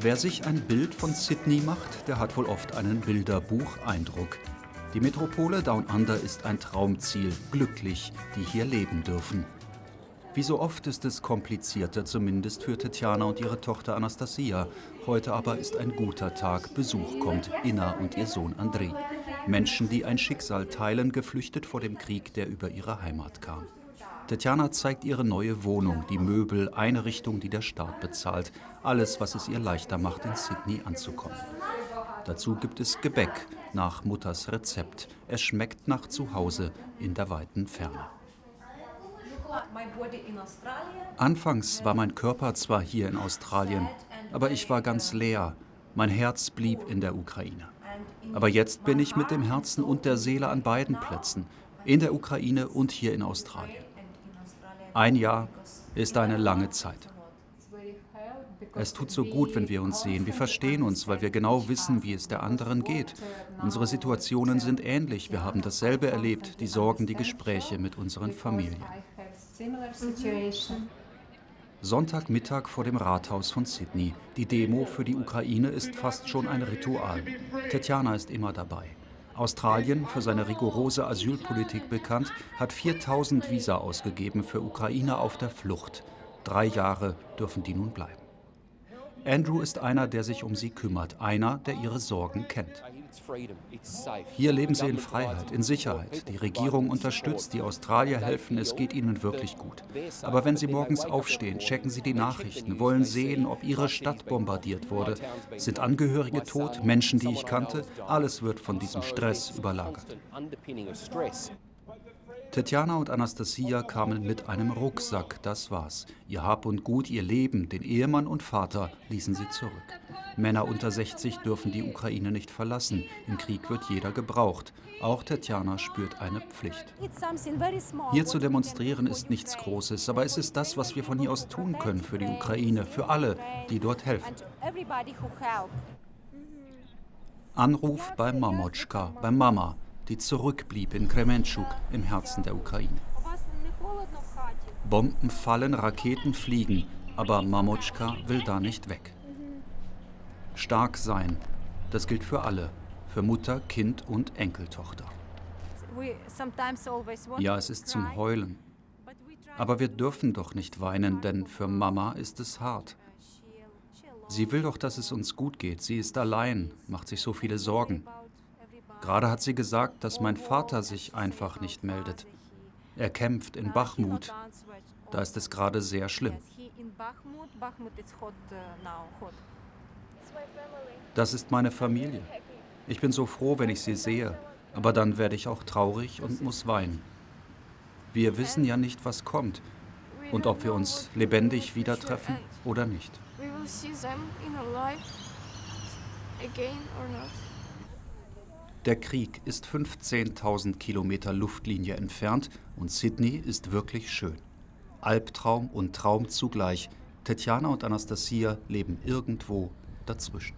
Wer sich ein Bild von Sydney macht, der hat wohl oft einen Bilderbuch-Eindruck. Die Metropole Down Under ist ein Traumziel, glücklich, die hier leben dürfen. Wie so oft ist es komplizierter, zumindest für Tetjana und ihre Tochter Anastasia. Heute aber ist ein guter Tag. Besuch kommt Inna und ihr Sohn Andrei. Menschen, die ein Schicksal teilen, geflüchtet vor dem Krieg, der über ihre Heimat kam. Tetjana zeigt ihre neue Wohnung, die Möbel, Einrichtung, die der Staat bezahlt. Alles, was es ihr leichter macht, in Sydney anzukommen. Dazu gibt es Gebäck nach Mutters Rezept. Es schmeckt nach Zuhause in der weiten Ferne. Anfangs war mein Körper zwar hier in Australien, aber ich war ganz leer. Mein Herz blieb in der Ukraine. Aber jetzt bin ich mit dem Herzen und der Seele an beiden Plätzen, in der Ukraine und hier in Australien. Ein Jahr ist eine lange Zeit. Es tut so gut, wenn wir uns sehen. Wir verstehen uns, weil wir genau wissen, wie es der anderen geht. Unsere Situationen sind ähnlich. Wir haben dasselbe erlebt, die Sorgen, die Gespräche mit unseren Familien. Sonntagmittag vor dem Rathaus von Sydney. Die Demo für die Ukraine ist fast schon ein Ritual. Tetjana ist immer dabei. Australien, für seine rigorose Asylpolitik bekannt, hat 4000 Visa ausgegeben für Ukrainer auf der Flucht. Drei Jahre dürfen die nun bleiben. Andrew ist einer, der sich um sie kümmert, einer, der ihre Sorgen kennt. Hier leben sie in Freiheit, in Sicherheit. Die Regierung unterstützt, die Australier helfen, es geht ihnen wirklich gut. Aber wenn sie morgens aufstehen, checken sie die Nachrichten, wollen sehen, ob ihre Stadt bombardiert wurde. Sind Angehörige tot, Menschen, die ich kannte? Alles wird von diesem Stress überlagert. Tetjana und Anastasia kamen mit einem Rucksack, das war's. Ihr Hab und Gut, ihr Leben, den Ehemann und Vater ließen sie zurück. Männer unter 60 dürfen die Ukraine nicht verlassen. Im Krieg wird jeder gebraucht. Auch Tetjana spürt eine Pflicht. Hier zu demonstrieren ist nichts Großes, aber es ist das, was wir von hier aus tun können für die Ukraine, für alle, die dort helfen. Anruf bei Mamotschka, bei Mama die zurückblieb in Kremenchuk im Herzen der Ukraine. Bomben fallen, Raketen fliegen, aber Mamotschka will da nicht weg. Stark sein, das gilt für alle, für Mutter, Kind und Enkeltochter. Ja, es ist zum Heulen. Aber wir dürfen doch nicht weinen, denn für Mama ist es hart. Sie will doch, dass es uns gut geht. Sie ist allein, macht sich so viele Sorgen. Gerade hat sie gesagt, dass mein Vater sich einfach nicht meldet. Er kämpft in Bachmut. Da ist es gerade sehr schlimm. Das ist meine Familie. Ich bin so froh, wenn ich sie sehe, aber dann werde ich auch traurig und muss weinen. Wir wissen ja nicht, was kommt und ob wir uns lebendig wieder treffen oder nicht. We will see them in a life again or not. Der Krieg ist 15.000 Kilometer Luftlinie entfernt und Sydney ist wirklich schön. Albtraum und Traum zugleich. Tetjana und Anastasia leben irgendwo dazwischen.